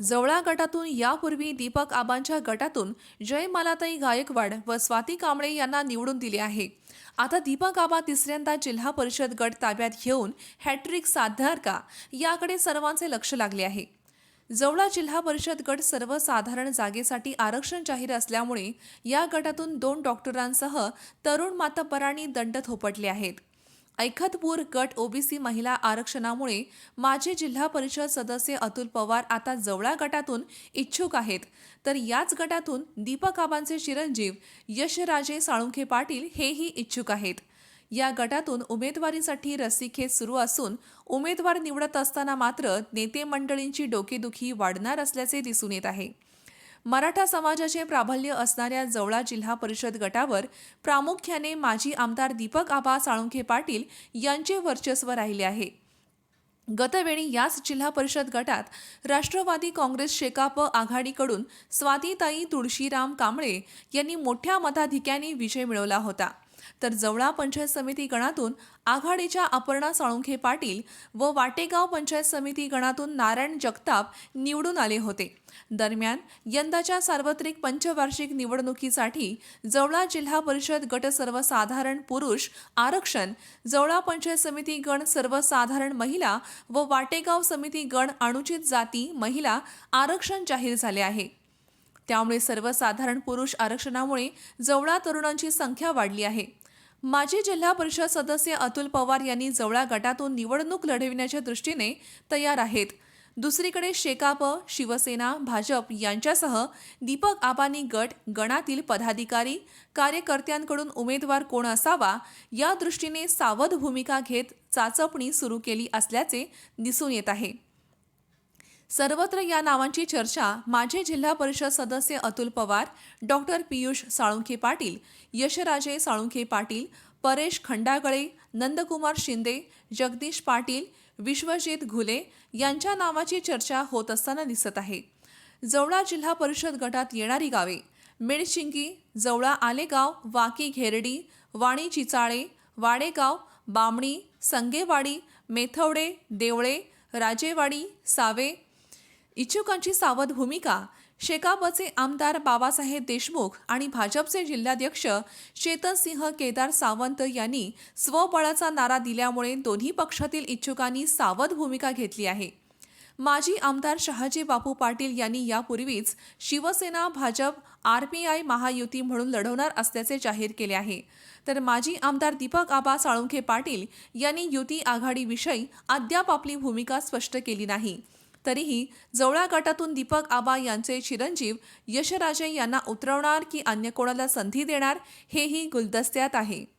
जवळा गटातून यापूर्वी दीपक आबांच्या गटातून जय मालाताई गायकवाड व स्वाती कांबळे यांना निवडून दिले आहे. आता दीपक आबा तिसऱ्यांदा जिल्हा परिषद गट ताब्यात घेऊन हॅट्रिक साधणार का याकडे सर्वांचे लक्ष लागले आहे. जवळा जिल्हा परिषद गट सर्वसाधारण जागेसाठी आरक्षण जाहीर असल्यामुळे या गटातून दोन डॉक्टरांसह तरुण मातब्बरांनी दंड थोपटले आहेत. ऐखतपूर गट ओबीसी महिला आरक्षणामुळे माजी जिल्हा परिषद सदस्य अतुल पवार आता जवळा गटातून इच्छुक आहेत. तर याच गटातून दीपक आबांचे चिरंजीव यशराजे साळुंखे पाटील हेही इच्छुक आहेत. या गटातून उमेदवारीसाठी रस्सीखेच सुरू असून उमेदवार निवडत असताना मात्र नेते मंडळींची डोकेदुखी वाढणार असल्याचे दिसून येत आहे. मराठा समाजाचे प्राबल्य असणाऱ्या जवळा जिल्हा परिषद गटावर प्रामुख्याने माजी आमदार दीपक आबा साळुंखे पाटील यांचे वर्चस्व राहिले आहे. गतवेळी याच जिल्हा परिषद गटात राष्ट्रवादी काँग्रेस शेकाप आघाडीकडून स्वातीताई तुळशीराम कांबळे यांनी मोठ्या मताधिक्याने विजय मिळवला होता. तर जवळा पंचायत समिती गणातून आघाडीच्या अपर्णा साळुंखे पाटील व वाटेगाव पंचायत समिती गणातून नारायण जगताप निवडून आले होते. दरम्यान यंदाच्या सार्वत्रिक पंचवार्षिक निवडणुकीसाठी जवळा जिल्हा परिषद गट सर्वसाधारण पुरुष आरक्षण जवळा पंचायत समिती गण सर्वसाधारण महिला व वाटेगाव समिती गण अनुचित जाती महिला आरक्षण जाहीर झाले आहे. त्यामुळे सर्वसाधारण पुरुष आरक्षणामुळे जवळा तरुणांची संख्या वाढली आहे. माजी जिल्हा परिषद सदस्य अतुल पवार यांनी जवळा गटातून निवडणूक लढविण्याच्या दृष्टीने तयार आहेत. दुसरीकडे शेकाप शिवसेना भाजप यांच्यासह दीपक आबानी गट गणातील पदाधिकारी कार्यकर्त्यांकडून उमेदवार कोण असावा या दृष्टीने सावध भूमिका घेत चाचपणी सुरू केली असल्याचे दिसून येत आहे. सर्वत्र या नावांची चर्चा माजी जिल्हा परिषद सदस्य अतुल पवार डॉक्टर पियुष साळुंखे पाटील यशराजे साळुंखे पाटील परेश खंडागळे नंदकुमार शिंदे जगदीश पाटील विश्वजित घुले यांच्या नावाची चर्चा होत असताना दिसत आहे. जवळा जिल्हा परिषद गटात येणारी गावे मिळशिंगी जवळा आलेगाव वाकी घेरडी वाणी चिचाळे वाडेगाव बामणी संगेवाडी मेथवडे देवळे राजेवाडी सावे इच्छुकांची सावध भूमिका शेकापचे आमदार बाबासाहेब देशमुख आणि भाजपचे जिल्हाध्यक्ष चेतनसिंह केदार सावंत यांनी स्वबळाचा नारा दिल्यामुळे दोन्ही पक्षातील इच्छुकांनी सावध भूमिका घेतली आहे. माजी आमदार शहाजी बापू पाटील यांनी यापूर्वीच Shivsena Bhajap R P I Mahayuti म्हणून लढवणार असल्याचे जाहीर केले आहे. तर माजी आमदार दीपक आबा साळुंखे पाटील यांनी युती आघाडीविषयी अद्याप आपली भूमिका स्पष्ट केली नाही. तरीही जवळा गटातून दीपक आबा यांचे चिरंजीव यशराजे यांना उतरवणार की अन्य कोणाला संधी देणार हेही गुलदस्त्यात आहे.